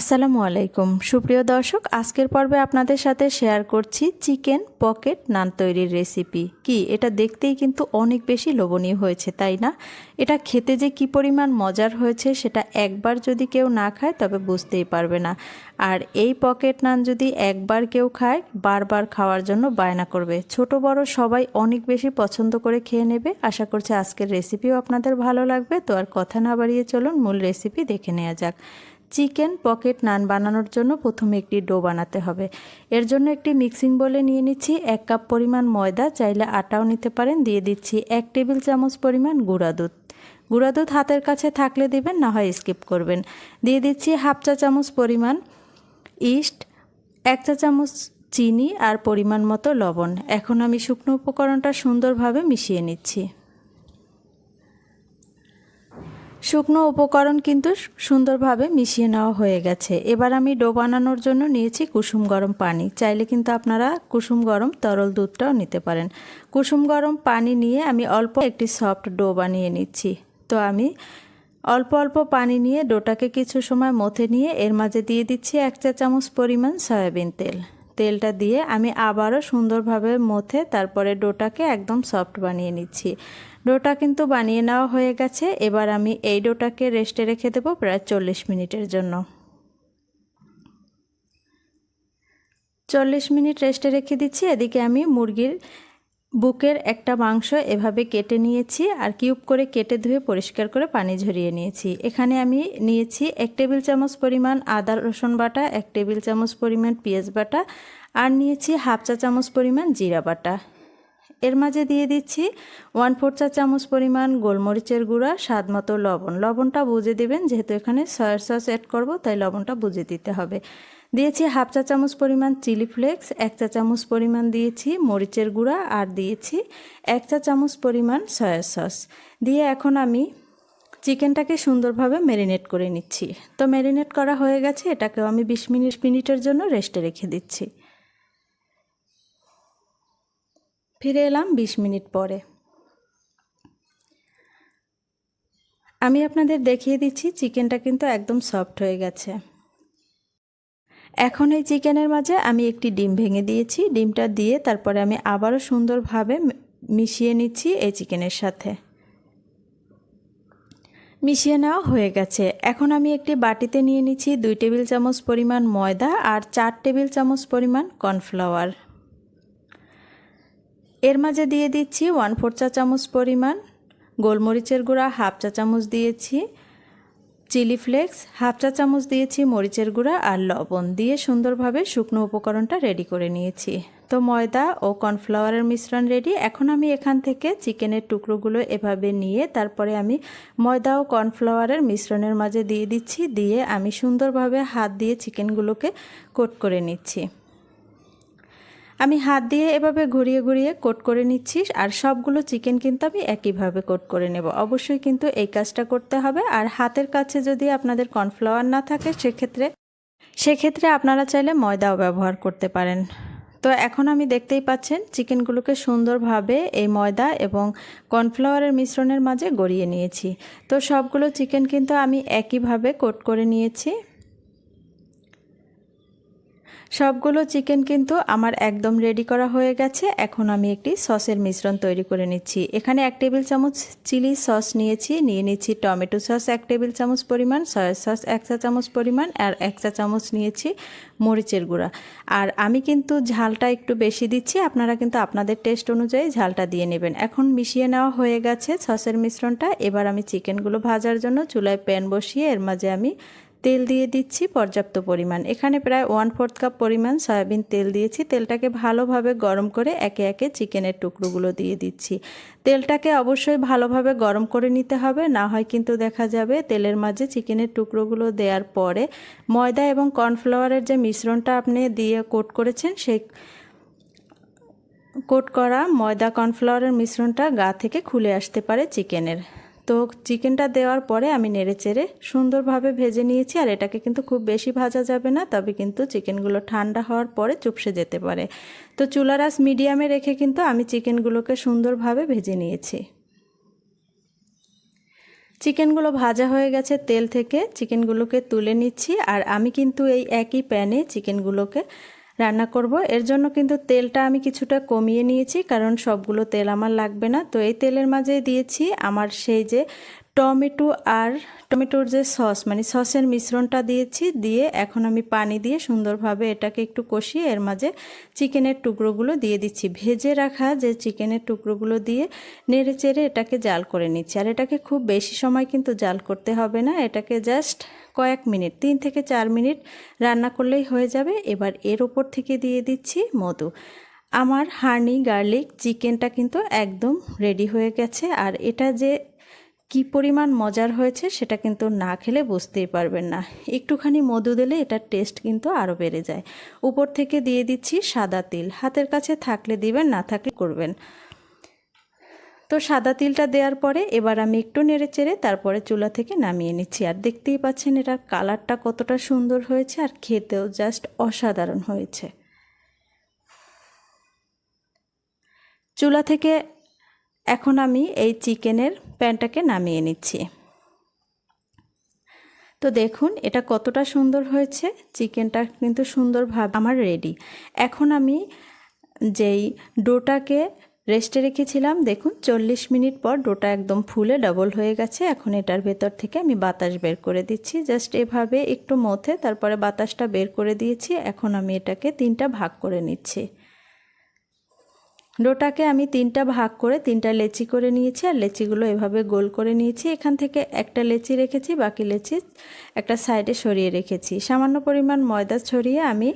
আসসালামু আলাইকুম। সুপ্রিয় দর্শক, আজকের পর্বে আপনাদের সাথে শেয়ার করছি চিকেন পকেট নান তৈরির রেসিপি কি, এটা দেখতেই কিন্তু অনেক বেশি লোভনীয় হয়েছে, তাই না? এটা খেতে যে কি পরিমাণ মজার হয়েছে, সেটা একবার যদি কেউ না খায়, তবে বুঝতেই পারবে না। আর এই পকেট নান যদি একবার কেউ খায়, বারবার খাওয়ার জন্য বায়না করবে। ছোট, বড় সবাই অনেক বেশি পছন্দ করে খেয়ে নেবে। আশা করছি আজকের রেসিপিও আপনাদের ভালো লাগবে। তো আর কথা না বাড়িয়ে চলুন, মূল রেসিপি দেখে নেওয়া যাক। চিকেন পকেট নান বানানোর জন্য প্রথমে একটি ডো বানাতে হবে। এর জন্য একটি মিক্সিং বলে নিয়ে নিচ্ছি এক কাপ পরিমাণ ময়দা, চাইলে আটাও নিতে পারেন। দিয়ে দিচ্ছি এক টেবিল চামচ পরিমাণ গুঁড়া দুধ। গুঁড়া দুধ হাতের কাছে থাকলে দিবেন, না হয় স্কিপ করবেন। দিয়ে দিচ্ছি হাফ চা চামচ পরিমাণ ইস্ট, এক চা চামচ চিনি আর পরিমাণ মতো লবণ। এখন আমি শুকনো উপকরণটা সুন্দরভাবে মিশিয়ে নিচ্ছি। শুকনো উপকরণ কিন্তু সুন্দরভাবে মিশিয়ে নেওয়া হয়ে গেছে। এবার আমি ডো বানানোর জন্য নিয়েছি কুসুম গরম পানি। চাইলে কিন্তু আপনারা কুসুম গরম তরল দুধটাও নিতে পারেন। কুসুম গরম পানি নিয়ে আমি অল্প একটি সফট ডো বানিয়ে নিচ্ছি। তো আমি অল্প অল্প পানি নিয়ে ডোটাকে কিছু সময় মথে নিয়ে এর মাঝে দিয়ে দিচ্ছি এক চা চামচ পরিমাণ সয়াবিন তেল। তেলটা দিয়ে আমি আবারও সুন্দরভাবে মথে তারপরে ডোটাকে একদম সফট বানিয়ে নিচ্ছি। ডোটা কিন্তু বানিয়ে নেওয়া হয়ে গেছে। এবার আমি এই ডোটাকে রেস্টে রেখে দেবো প্রায় চল্লিশ মিনিটের জন্য। চল্লিশ মিনিট রেস্টে রেখে দিচ্ছি। এদিকে আমি মুরগির বুকের একটা মাংস এভাবে কেটে নিয়েছি আর কিউব করে কেটে ধুয়ে পরিষ্কার করে পানি ঝরিয়ে নিয়েছি। এখানে আমি নিয়েছি এক টেবিল চামচ পরিমাণ আদা, রসুন বাটা, এক টেবিল চামচ পরিমাণ পেঁয়াজ বাটা আর নিয়েছি হাফ চা চামচ পরিমাণ জিরা বাটা। এর মাঝে দিয়ে দিচ্ছি ওয়ান ফোর চা চামচ পরিমাণ গোলমরিচের গুঁড়া, স্বাদ মতো লবণ। লবণটা বুঝে দেবেন, যেহেতু এখানে সয়ার সস অ্যাড করব, তাই লবণটা বুঝে দিতে হবে। দিয়েছি হাফ চা চামচ পরিমাণ চিলি ফ্লেক্স, এক চা চামচ পরিমাণ দিয়েছি মরিচের গুঁড়া আর দিয়েছি এক চা চামচ পরিমাণ সয়া সস। দিয়ে এখন আমি চিকেনটাকে সুন্দরভাবে ম্যারিনেট করে নিচ্ছি। তো ম্যারিনেট করা হয়ে গেছে, এটাকেও আমি বিশ মিনিট মিনিটের জন্য রেস্টে রেখে দিচ্ছি। ফিরে এলাম বিশ মিনিট পরে। আমি আপনাদের দেখিয়ে দিচ্ছি, চিকেনটা কিন্তু একদম সফট হয়ে গেছে। এখন এই চিকেনের মাঝে আমি একটি ডিম ভেঙে দিয়েছি। ডিমটা দিয়ে তারপরে আমি আবারও সুন্দরভাবে মিশিয়ে নিচ্ছি এই চিকেনের সাথে। মিশিয়ে নেওয়া হয়ে গেছে। এখন আমি একটি বাটিতে নিয়ে নিচ্ছি দুই টেবিল চামচ পরিমাণ ময়দা আর চার টেবিল চামচ পরিমাণ কর্নফ্লাওয়ার। এর মাঝে দিয়ে দিচ্ছি ওয়ান ফোর চা চামচ পরিমাণ গোলমরিচের গুঁড়া, হাফ চা চামচ দিয়েছি। চিলি ফ্লেক্স, হাফ চা চামচ দিয়েছি মরিচের গুঁড়া আর লবণ দিয়ে সুন্দরভাবে শুকনো উপকরণটা রেডি করে নিয়েছি। তো ময়দা ও কর্নফ্লাওয়ারের মিশ্রণ রেডি। এখন আমি এখান থেকে চিকেনের টুকরোগুলো এভাবে নিয়ে তারপরে আমি ময়দা ও কর্নফ্লাওয়ারের মিশ্রণের মাঝে দিয়ে দিচ্ছি। দিয়ে আমি সুন্দরভাবে হাত দিয়ে চিকেনগুলোকে কোট করে নিচ্ছি। আমি হাত দিয়ে এভাবে ঘুরিয়ে ঘুরিয়ে কোট করে নিচ্ছি আর সবগুলো চিকেন কিন্তু আমি একইভাবে কোট করে নেব। অবশ্যই কিন্তু এই কাজটা করতে হবে। আর হাতের কাছে যদি আপনাদের কর্নফ্লাওয়ার না থাকে, সেক্ষেত্রে সেক্ষেত্রে আপনারা চাইলে ময়দাও ব্যবহার করতে পারেন। তো এখন আমি দেখতেই পাচ্ছেন চিকেনগুলোকে সুন্দরভাবে এই ময়দা এবং কর্নফ্লাওয়ারের মিশ্রণের মাঝে গড়িয়ে নিয়েছি। তো সবগুলো চিকেন কিন্তু আমি একইভাবে কোট করে নিয়েছি। সবগুলো চিকেন কিন্তু আমার একদম রেডি করা হয়ে গেছে। এখন আমি একটি সসের মিশ্রণ তৈরি করে নিচ্ছি। এখানে এক টেবিল চামচ চিলি সস নিয়েছি। নিয়ে নিচ্ছি টমেটো সস এক টেবিল চামচ পরিমাণ, সয়া সস এক চা চামচ পরিমাণ, আর এক চা চামচ নিয়েছি মরিচের গুঁড়া। আর আমি কিন্তু ঝালটা একটু বেশি দিচ্ছি। আপনারা কিন্তু আপনাদের টেস্ট অনুযায়ী ঝালটা দিয়ে নেবেন। এখন মিশিয়ে নেওয়া হয়ে গেছে সসের মিশ্রণটা। এবার আমি চিকেনগুলো ভাজার জন্য চুলায় প্যান বসিয়ে এর মাঝে আমি তেল দিয়ে দিচ্ছি পর্যাপ্ত পরিমাণ। এখানে প্রায় ওয়ান ফোর্থ কাপ পরিমাণ সয়াবিন তেল দিয়েছি। তেলটাকে ভালোভাবে গরম করে একে একে চিকেনের টুকরোগুলো দিয়ে দিচ্ছি। তেলটাকে অবশ্যই ভালোভাবে গরম করে নিতে হবে, না হয় কিন্তু দেখা যাবে তেলের মাঝে চিকেনের টুকরোগুলো দেওয়ার পরে ময়দা এবং কর্নফ্লাওয়ারের যে মিশ্রণটা আপনি দিয়ে কোট করেছেন, সেই কোট করা ময়দা, কর্নফ্লাওয়ারের মিশ্রণটা গা থেকে খুলে আসতে পারে চিকেনের। তো চিকেনটা দেওয়ার পরে আমি নেড়ে চেড়ে সুন্দরভাবে ভেজে নিয়েছি, আর এটাকে কিন্তু খুব বেশি ভাজা যাবে না, তবে কিন্তু চিকেনগুলো ঠান্ডা হওয়ার পরে চুপসে যেতে পারে। তো চুলারাস মিডিয়ামে রেখে কিন্তু আমি চিকেনগুলোকে সুন্দরভাবে ভেজে নিয়েছি। চিকেনগুলো ভাজা হয়ে গেছে তেল থেকে, চিকেনগুলোকে তুলে নিচ্ছি, আর আমি কিন্তু এই একই প্যানে চিকেনগুলোকে রান্না করব। এর জন্য কিন্তু তেলটা আমি কিছুটা কমিয়ে নিয়েছি, কারণ সবগুলো তেল আমার লাগবে না। তো এই তেলের মাঝে দিয়েছি আমার সেই যে টমেটো আর টমেটোর যে সস মানে সসের মিশ্রণটা দিয়েছি, দিয়ে এখন আমি পানি দিয়ে সুন্দরভাবে এটাকে একটু কষিয়ে এর মাঝে চিকেনের টুকরোগুলো দিয়ে দিচ্ছি। ভেজে রাখা যে চিকেনের টুকরোগুলো দিয়ে নেড়ে চেড়ে এটাকে জাল করে নিচ্ছি। আর এটাকে খুব বেশি সময় কিন্তু জাল করতে হবে না, এটাকে জাস্ট কয়েক মিনিট, তিন থেকে চার মিনিট রান্না করলেই হয়ে যাবে। এবার এর ওপর থেকে দিয়ে দিচ্ছি মধু। আমার হানি গার্লিক চিকেনটা কিন্তু একদম রেডি হয়ে গেছে। আর এটা যে কি পরিমাণ মজার হয়েছে সেটা কিন্তু না খেলে বুঝতেই পারবেন না। একটুখানি মধু দিলে এটার টেস্ট কিন্তু আরও বেড়ে যায়। উপর থেকে দিয়ে দিচ্ছি সাদা তিল। হাতের কাছে থাকলে দিবেন, না থাকলে করবেন। তো সাদা তিলটা দেওয়ার পরে এবার আমি একটু নেড়ে চেড়ে তারপরে চুলা থেকে নামিয়ে নিচ্ছি। আর দেখতেই পাচ্ছেন এটার কালারটা কতটা সুন্দর হয়েছে আর খেতেও জাস্ট অসাধারণ হয়েছে। চুলা থেকে এখন আমি এই চিকেনের প্যানটাকে নামিয়ে নিচ্ছি। তো দেখুন, এটা কতটা সুন্দর হয়েছে। চিকেনটা কিন্তু সুন্দরভাবে আমার রেডি এখন আমি যেই ডোটাকে রেস্টে রেখেছিলাম, দেখুন, চল্লিশ মিনিট পর ডোটা একদম ফুলে ডাবল হয়ে গেছে। এখন এটার ভেতর থেকে আমি বাতাস বের করে দিচ্ছি। জাস্ট এভাবে একটু মথে তারপরে বাতাসটা বের করে দিয়েছি। এখন আমি এটাকে তিনটা ভাগ করে নিচ্ছি। ডোটাকে আমি তিনটা ভাগ করে তিনটা লেচি করে নিয়েছি, আর লেচিগুলো এভাবে গোল করে নিয়েছি। এখান থেকে একটা লেচি রেখেছি, বাকি লেচি একটা সাইডে সরিয়ে রেখেছি। সামান্য পরিমাণ ময়দা ছড়িয়ে আমি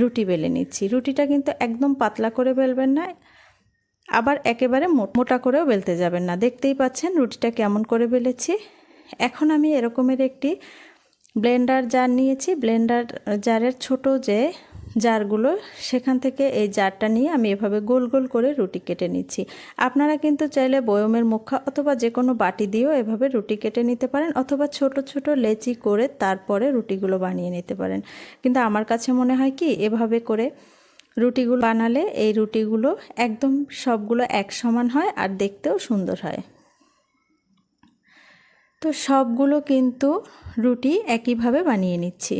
রুটি বেলে নিচ্ছি। রুটিটা কিন্তু একদম পাতলা করে বেলবেন না, আবার একেবারে মোটা করেও বেলতে যাবেন না। দেখতেই পাচ্ছেন রুটিটা কেমন করে বেলেছি। এখন আমি এরকমের একটি ব্লেন্ডার জার নিয়েছি। ব্লেন্ডার জারের ছোট যে জারগুলো, সেখান থেকে এই জারটা নিয়ে আমি এভাবে গোল গোল করে রুটি কেটে নিচ্ছি। আপনারা কিন্তু চাইলে বয়মের মুখা অথবা যে কোনো বাটি দিয়েও এভাবে রুটি কেটে নিতে পারেন অথবা ছোট ছোট লেচি করে তারপরে রুটিগুলো বানিয়ে নিতে পারেন। কিন্তু আমার কাছে মনে হয় কি, এভাবে করে রুটিগুলো বানালে এই রুটিগুলো একদম সবগুলো এক সমান হয় আর দেখতেও সুন্দর হয়। তো সবগুলো কিন্তু রুটি একইভাবে বানিয়ে নিচ্ছি।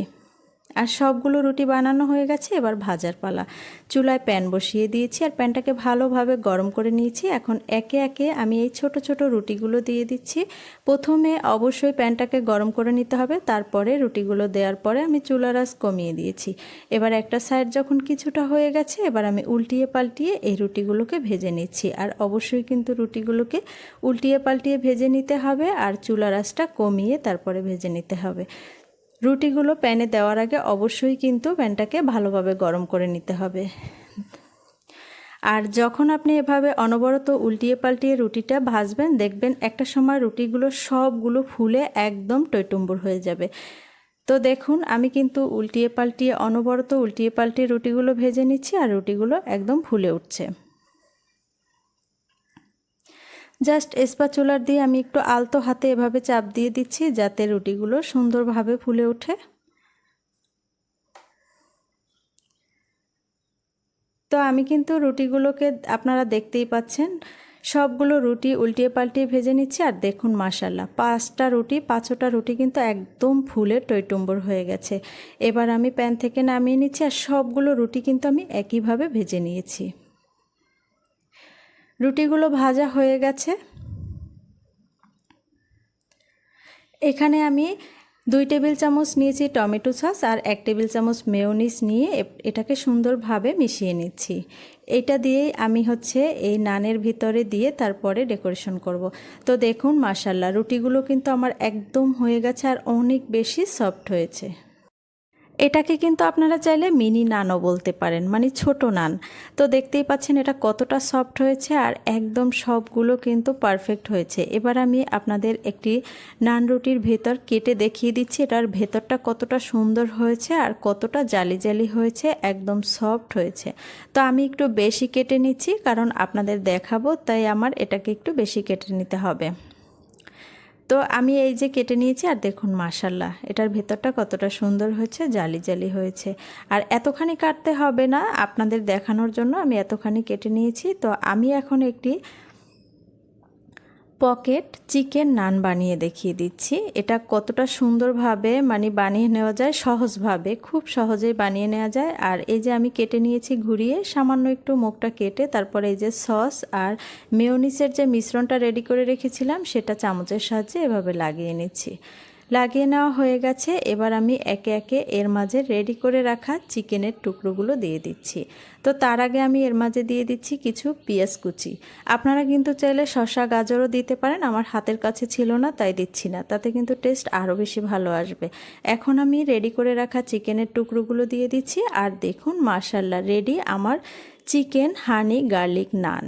আর সবগুলো রুটি বানানো হয়ে গেছে, এবার ভাজার পালা। চুলায় প্যান বসিয়ে দিয়েছি আর প্যানটাকে ভালোভাবে গরম করে নিয়েছি। এখন একে একে আমি এই ছোট ছোট রুটিগুলো দিয়ে দিচ্ছি। প্রথমে অবশ্যই প্যানটাকে গরম করে নিতে হবে, তারপরে রুটিগুলো দেওয়ার পরে আমি চুলার আস কমিয়ে দিয়েছি। এবার একটা সাইড যখন কিছুটা হয়ে গেছে, এবার আমি উল্টিয়ে পাল্টিয়ে এই রুটিগুলোকে ভেজে নিচ্ছি। আর অবশ্যই কিন্তু রুটিগুলোকে উল্টিয়ে পাল্টিয়ে ভেজে নিতে হবে আর চুলার আঁচটা কমিয়ে তারপরে ভেজে নিতে হবে। রুটিগুলো প্যানে দেওয়ার আগে অবশ্যই কিন্তু প্যানটাকে ভালোভাবে গরম করে নিতে হবে। আর যখন আপনি এভাবে অনবরত উল্টিয়ে পাল্টিয়ে রুটিটা ভাজবেন, দেখবেন একটা সময় রুটিগুলো সবগুলো ফুলে একদম টৈটুম্বুর হয়ে যাবে। তো দেখুন, আমি কিন্তু উল্টিয়ে পাল্টিয়ে, অনবরত উল্টিয়ে পাল্টিয়ে রুটিগুলো ভেজে নিচ্ছি আর রুটিগুলো একদম ফুলে উঠছে। জাস্ট চুলার দিয়ে আমি একটু আলতো হাতে এভাবে চাপ দিয়ে দিচ্ছি যাতে রুটিগুলো সুন্দরভাবে ফুলে ওঠে। তো আমি কিন্তু রুটিগুলোকে আপনারা দেখতেই পাচ্ছেন, সবগুলো রুটি উল্টিয়ে পাল্টিয়ে ভেজে নিচ্ছি আর দেখুন মাসাল্লাহ পাঁচটা রুটি পাঁচটা রুটি কিন্তু একদম ফুলে টইটুম্বর হয়ে গেছে। এবার আমি প্যান থেকে নামিয়ে নিচ্ছি আর সবগুলো রুটি কিন্তু আমি একইভাবে ভেজে নিয়েছি। রুটিগুলো ভাজা হয়ে গেছে। এখানে আমি দুই টেবিল চামচ নিয়েছি টমেটো সস আর এক টেবিল চামচ মেয়োনিস নিয়ে এটাকে সুন্দরভাবে মিশিয়ে নিচ্ছি। এটা দিয়েই আমি হচ্ছে এই নানের ভিতরে দিয়ে তারপরে ডেকোরেশন করব। তো দেখুন মাসাল্লাহ রুটিগুলো কিন্তু আমার একদম হয়ে গেছে আর অনেক বেশি সফট হয়েছে। এটাকে কিন্তু আপনারা চাইলে মিনি নানও বলতে পারেন মানে ছোট নান। তো দেখতেই পাচ্ছেন এটা কতটা সফট হয়েছে আর একদম সবগুলো কিন্তু পারফেক্ট হয়েছে। এবার আমি আপনাদের একটি নান রুটির ভেতর কেটে দেখিয়ে দিচ্ছি, এটার ভেতরটা কতটা সুন্দর হয়েছে আর কতটা জালি জালি হয়েছে, একদম সফট হয়েছে। তো আমি একটু বেশি কেটে নিচ্ছি, কারণ আপনাদের দেখাবো, তাই আমার এটাকে একটু বেশি কেটে নিতে হবে। তো আমি এই যে কেটে নিয়েছি, আর দেখুন মাসাল্লাহ এটার ভেতরটা কতটা সুন্দর হয়েছে, জালি জালি হয়েছে। আর এতখানি কাটতে হবে না, আপনাদের দেখানোর জন্য আমি এতখানি কেটে নিয়েছি। তো আমি এখন একটি পকেট চিকেন নান বানিয়ে দেখিয়ে দিচ্ছি। এটা কতটা সুন্দরভাবে মানে বানিয়ে নেওয়া যায়, সহজভাবে, খুব সহজেই বানিয়ে নেওয়া যায়। আর এই যে আমি কেটে নিয়েছি ঘুরিয়ে, সামান্য একটু মুখটা কেটে, তারপরে এই যে সস আর মেয়নিসের যে মিশ্রণটা রেডি করে রেখেছিলাম, সেটা চামচের সাহায্যে এভাবে লাগিয়ে নিচ্ছি। লাগিয়ে নেওয়া হয়ে গেছে। এবার আমি একে একে এর মাঝে রেডি করে রাখা চিকেনের টুকরোগুলো দিয়ে দিচ্ছি। তো তার আগে আমি এর মাঝে দিয়ে দিচ্ছি কিছু পেঁয়াজ কুচি। আপনারা কিন্তু চাইলে শসা, গাজরও দিতে পারেন। আমার হাতের কাছে ছিল না, তাই দিচ্ছি না। তাতে কিন্তু টেস্ট আরও বেশি ভালো আসবে। এখন আমি রেডি করে রাখা চিকেনের টুকরোগুলো দিয়ে দিচ্ছি। আর দেখুন মার্শাল্লাহ রেডি আমার চিকেন হানি গার্লিক নান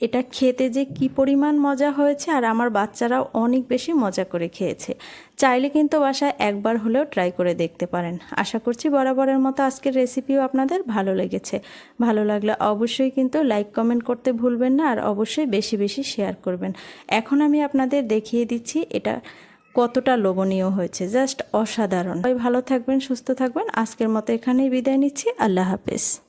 এটা খেতে যে কি পরিমাণ মজা হয়েছে আর আমার বাচ্চারাও অনেক বেশি মজা করে খেয়েছে। চাইলে কিন্তু বাসায় একবার হলেও ট্রাই করে দেখতে পারেন। আশা করছি বরাবরের মতো আজকের রেসিপিও আপনাদের ভালো লেগেছে। ভালো লাগলে অবশ্যই কিন্তু লাইক, কমেন্ট করতে ভুলবেন না আর অবশ্যই বেশি বেশি শেয়ার করবেন। এখন আমি আপনাদের দেখিয়ে দিচ্ছি এটা কতটা লোভনীয় হয়েছে। জাস্ট অসাধারণ। ভালো থাকবেন, সুস্থ থাকবেন। আজকের মতো এখানেই বিদায় নিচ্ছি। আল্লাহ হাফেজ।